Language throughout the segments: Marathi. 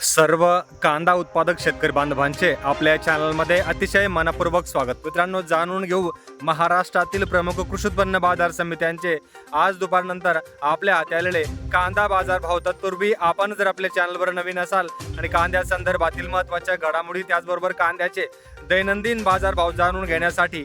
सर्व कांदा उत्पादक शेतकरी बांधवांचे आपल्या चॅनलमध्ये अतिशय मनपूर्वक स्वागत. मित्रांनो जाणून घेऊ महाराष्ट्रातील प्रमुख कृषी उत्पन्न बाजार समित्यांचे. आज दुपारनंतर आपल्या हाती आलेले कांदा बाजार भाव तत्पूर्वी आपण जर आपल्या चॅनलवर नवीन असाल आणि कांद्या संदर्भातील महत्त्वाच्या घडामोडी त्याचबरोबर कांद्याचे दैनंदिन बाजार भाव जाणून घेण्यासाठी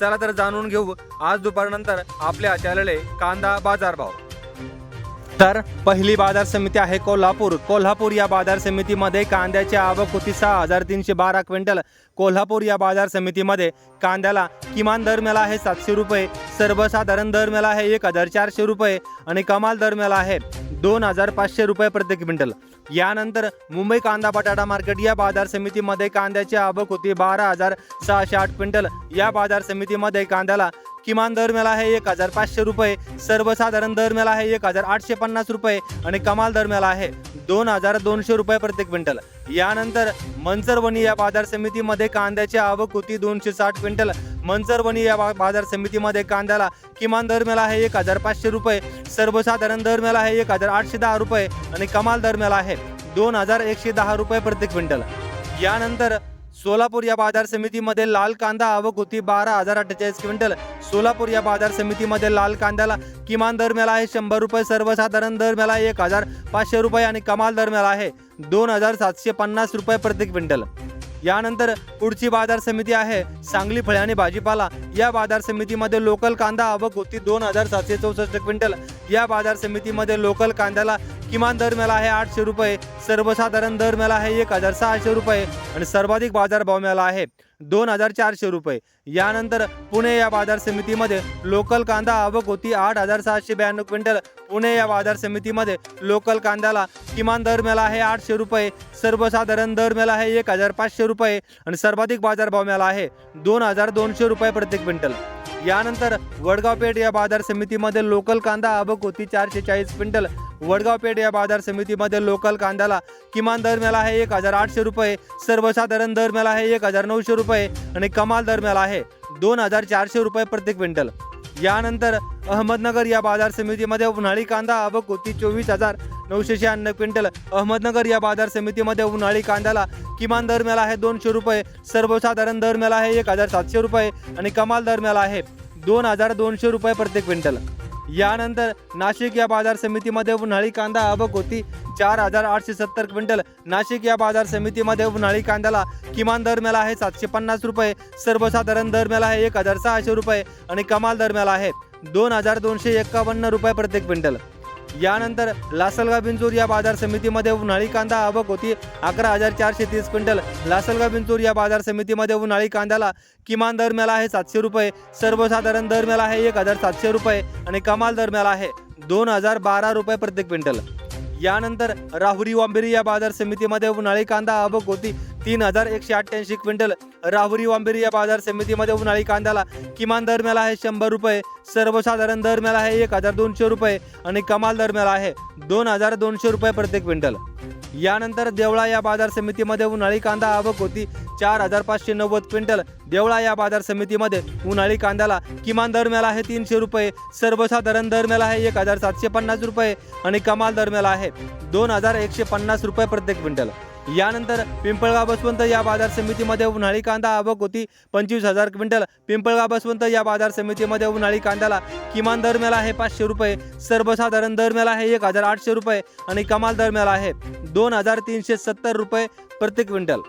चला तर जाणून घेऊ. आज दुपारनंतर आपल्या चालले कांदा बाजारभाव तर पहिली बाजार समिती आहे कोल्हापूर. कोल्हापूर या बाजार समितीमध्ये कांद्याची आवक होती सहा हजार तीनशे बारा क्विंटल. कोल्हापूर या बाजार समितीमध्ये कांद्याला किमान दर मिळाला आहे सातशे रुपये सर्वसाधारण दर मिळाला आहे एक हजार चारशे रुपये आणि कमाल दर मिळाला आहे. दोन हजार पाचशे रुपये प्रति क्विंटल. यानंतर मुंबई कांदा बटाटा मार्केट या बाजार समितीमध्ये कांद्याची आवक होती बारा हजार सहाशे आठ क्विंटल. या बाजार समितीमध्ये कांद्याला किमान दर आहे एक हजार पाचशे रुपये सर्वसाधारण दर आहे एक हजार आठशे पन्नास रुपये आणि कमाल दर आहे दोन हजार दोनशे रुपये प्रति क्विंटल. यानंतर मंचरवणी या बाजार समितीमध्ये कांद्याची आवक होती दोनशे साठ क्विंटल. मंचरवणी या बा- बाजार समितीमध्ये कांद्याला किमान दर आहे एक हजार पाचशे रुपये सर्वसाधारण दर आहे एक हजार आठशे दहा रुपये आणि कमाल दर आहे दोन हजार एकशे दहा रुपये प्रति क्विंटल. यानंतर सोलापूर या बाजार समितीमध्ये लाल कांदा आवक होती बारा हजार अठ्ठेचाळीस क्विंटल. सोलापूर या बाजार समितीमध्ये लाल कांद्याला किमान दर मिळाला आहे. शंभर रुपये सर्वसाधारण दर मिळाला आहे. एक हजार पाचशे रुपये आणि कमाल दर मिळाला आहे. दोन हजार सातशे पन्नास रुपये प्रति क्विंटल. यानंतर पुढची बाजार समिती आहे. सांगली फळे आणि भाजीपाला या बाजार समितीमध्ये लोकल कांदा आवक होती. दोन हजार सातशे चौसष्ट क्विंटल. या बाजार समितीमध्ये लोकल कांद्याला किमान दर मिळाला आहे आठशे रुपये सर्वसाधारण दर मिळाला आहे एक हजार सहाशे रुपये आणि सर्वाधिक बाजार भाव मिळाला आहे दोन हजार चारशे रुपये. यानंतर पुणे या बाजार समितीमध्ये लोकल कांदा आवक होती आठ हजार सहाशे ब्याण्णव क्विंटल. पुणे या बाजार समितीमध्ये लोकल कांद्याला किमान दर मिळाला आहे आठशे रुपये सर्वसाधारण दर मिळाला आहे एक हजार पाचशे रुपये आणि सर्वाधिक बाजारभाव मिळाला आहे दोन हजार दोनशे रुपये प्रति क्विंटल. यानंतर वडगाव पेठ या बाजार समितीमध्ये लोकल कांदा आवक होती चारशे चाळीस क्विंटल. वडगाव पेठ या बाजार समितीमध्ये लोकल कांद्याला किमान दर मिळाला आहे एक हजार आठशे रुपये सर्वसाधारण दर मिळाला आहे एक हजार नऊशे रुपये आणि कमाल दर मिळाला आहे दोन हजार चारशे रुपये प्रति क्विंटल. यानंतर अहमदनगर या बाजार समितीमध्ये उन्हाळी कांदा आवक होती चोवीस हजार नऊशे शहाण्णव क्विंटल. अहमदनगर या बाजार समितीमध्ये उन्हाळी कांद्याला किमान दर मिळाला आहे दोनशे रुपये सर्वसाधारण दर मिळाला आहे एक हजार सातशे रुपये आणि कमाल दर मिळाला आहे दोन हजार दोनशे रुपये प्रति क्विंटल. यानंतर नाशिक या बाजार समितीमध्ये उन्हाळी कांदा आवक होती. चार हजार आठशे सत्तर क्विंटल. नाशिक या बाजार समितीमध्ये उन्हाळी कांद्याला किमान दर मिळाला आहे सातशे पन्नास रुपये. सर्वसाधारण दर मिळाला आहे एक हजार सहाशे रुपये आणि कमाल दर मिळाला आहे दोन हजार दोनशे एक्कावन्न रुपये प्रति क्विंटल. यानंतर लासलगाव बिंजूर या बाजार समितीमध्ये उन्हाळी कांदा आवक होती. अकरा हजार चारशे तीस क्विंटल. लासलगाव बिंजूर या बाजार समितीमध्ये उन्हाळी कांद्याला किमान दर मिळाला आहे सातशे रुपये. सर्वसाधारण दर मिळाला आहे एक हजार सातशे रुपये आणि कमाल दर मिळाला आहे दोन हजार बारा रुपये प्रति क्विंटल. यानंतर राहुरी वांबिरी या बाजार समितीमध्ये उन्हाळी कांदा आवक होती. तीन हजार एकशे अठ्ठ्याऐंशी क्विंटल. राहुरी वांबेरी या बाजार समितीमध्ये उन्हाळी कांद्याला किमान दर मिळाला आहे शंभर रुपये. सर्वसाधारण दर मिळाला आहे एक हजार दोनशे रुपये आणि कमाल दर मिळाला आहे दोन हजार दोनशे रुपये प्रति क्विंटल. यानंतर देवळा या बाजार समितीमध्ये उन्हाळी कांदा आवक होती चार हजार पाचशे नव्वद क्विंटल. देवळा या बाजार समितीमध्ये उन्हाळी कांद्याला किमान दर मिळाला आहे तीनशे रुपये. सर्वसाधारण दर मिळाला आहे एक हजार सातशे पन्नास रुपये आणि कमाल दर मिळाला आहे दोन हजार एकशे पन्नास रुपये प्रत्येक क्विंटल. यानंतर पिंपळगाव बसवंत या बाजार समितीमध्ये उन्हाळी कांदा आवक होती. पंचवीस हजार क्विंटल. पिंपळगाव बसवंत या बाजार समितीमध्ये उन्हाळी कांद्याला किमान दर मिळाला आहे पाचशे रुपये. सर्वसाधारण दर मिळाला आहे एक हजार आठशे रुपये आणि कमाल दर मिळाला आहे दोन हजार तीनशे सत्तर रुपये प्रति क्विंटल.